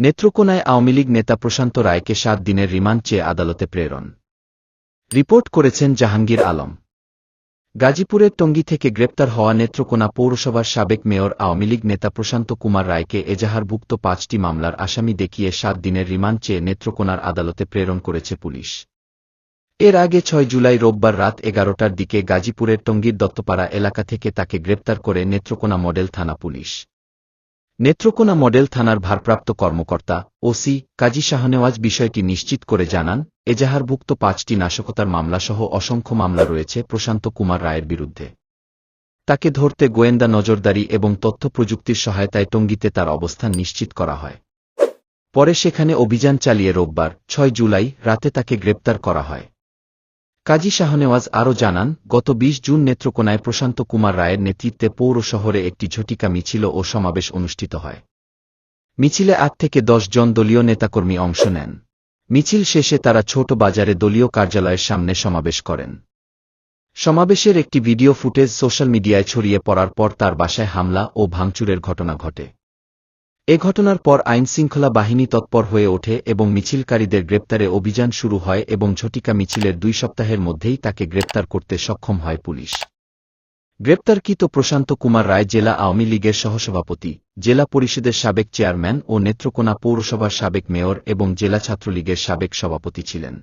নেত্রকোনায় আওয়ামী লীগ নেতা প্রশান্ত রায়কে সাত দিনের রিমান্ড চেয়ে আদালতে প্রেরণ। রিপোর্ট করেছেন জাহাঙ্গীর আলম। গাজীপুরের টঙ্গী থেকে গ্রেপ্তার হওয়া নেত্রকোনা পৌরসভার সাবেক মেয়র আওয়ামী লীগ নেতা প্রশান্ত কুমার রায়কে এজাহারভুক্ত পাঁচটি মামলার আসামি দেখিয়ে সাত দিনের রিমান্ড চেয়ে নেত্রকোনার আদালতে প্রেরণ করেছে পুলিশ। এর আগে ছয় জুলাই রোববার রাত এগারোটার দিকে গাজীপুরের টঙ্গীর দত্তপাড়া এলাকা থেকে তাকে গ্রেপ্তার করে নেত্রকোনা মডেল থানা পুলিশ। নেত্রকোনা মডেল থানার ভারপ্রাপ্ত কর্মকর্তা, ওসি কাজী শাহনেওয়াজ বিষয়টি নিশ্চিত করে জানান, এজাহারভুক্ত পাঁচটি নাশকতার মামলাসহ অসংখ্য মামলা রয়েছে প্রশান্ত কুমার রায়ের বিরুদ্ধে। তাকে ধরতে গোয়েন্দা নজরদারি এবং তথ্য প্রযুক্তির সহায়তায় টঙ্গিতে তার অবস্থান নিশ্চিত করা হয়। পরে সেখানে অভিযান চালিয়ে রোববার, ছয় জুলাই, রাতে তাকে গ্রেপ্তার করা হয়। কাজী শাহনেওয়াজ আরও জানান, গত ২০ জুন নেত্রকোনায় প্রশান্ত কুমার রায়ের নেতৃত্বে পৌর শহরে একটি ঝটিকা মিছিল ও সমাবেশ অনুষ্ঠিত হয়। মিছিলে আট থেকে দশ জন দলীয় নেতাকর্মী অংশ নেন। মিছিল শেষে তারা ছোট বাজারে দলীয় কার্যালয়ের সামনে সমাবেশ করেন। সমাবেশের একটি ভিডিও ফুটেজ সোশ্যাল মিডিয়ায় ছড়িয়ে পড়ার পর তার বাসায় হামলা ও ভাঙচুরের ঘটনা ঘটে। এ ঘটনার পর আইনশৃঙ্খলা বাহিনী তৎপর হয়ে ওঠে এবং মিছিলকারীদের গ্রেপ্তারে অভিযান শুরু হয় এবং ঝটিকা মিছিলের দুই সপ্তাহের মধ্যেই তাকে গ্রেপ্তার করতে সক্ষম হয় পুলিশ। গ্রেপ্তারকৃত প্রশান্ত কুমার রায় জেলা আওয়ামী লীগের সহসভাপতি, জেলা পরিষদের সাবেক চেয়ারম্যান ও নেত্রকোনা পৌরসভার সাবেক মেয়র এবং জেলা ছাত্রলীগের সাবেক সভাপতি ছিলেন।